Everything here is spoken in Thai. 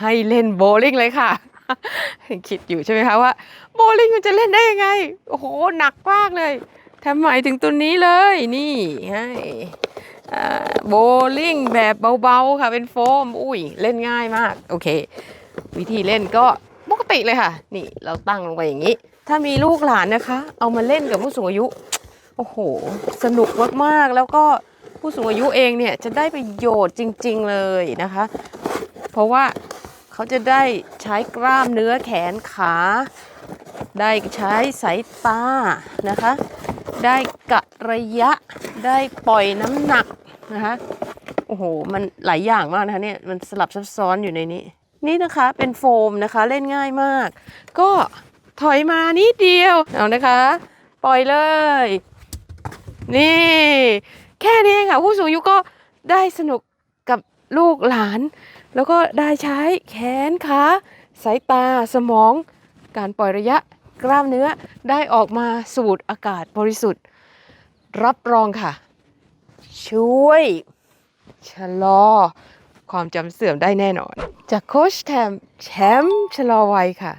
ให้เล่นโบลิ่งเลยค่ะ คิดอยู่ใช่ไหมคะว่าโบลิ่งมันจะเล่นได้ยังไง โอ้โห หนักมากเลยทำไมถึงตัวนี้เลย นี่ให้โบลิ่งแบบเบาๆค่ะเป็นโฟม อุ้ยเล่นง่ายมาก โอเค วิธีเล่นก็ปกติเลยค่ะ นี่เราตั้งลงไปอย่างนี้ ถ้ามีลูกหลานนะคะ เอามาเล่นกับผู้สูงอายุ โอ้โห สนุกมากๆแล้วก็ผู้สูงอายุเองเนี่ยจะได้ประโยชน์จริง ๆเลยนะคะ เพราะว่า เขาจะได้ใช้กล้ามเนื้อแขนขา ได้ใช้สายตานะคะ ได้กะระยะได้ปล่อยน้ำหนักนะคะโอ้โห มันหลายอย่างมากนะคะเนี่ยมันสลับซับซ้อนอยู่ในนี้ นี่นะคะเป็นโฟมนะคะเล่นง่ายมาก ก็ถอยมานิดเดียวเอานะคะ ปล่อยเลย นี่ แค่นี้ค่ะ ผู้สูงอายุก็ได้สนุกกับ ลูกหลาน แล้วก็ได้ใช้แขนขาสายตาสมอง การปล่อยระยะกล้ามเนื้อได้ออกมาสูดอากาศบริสุทธิ์ รับรองค่ะ ช่วยชะลอ ความจำเสื่อมได้แน่นอน จากโคชแทมแชมป์ชะลอวัยค่ะ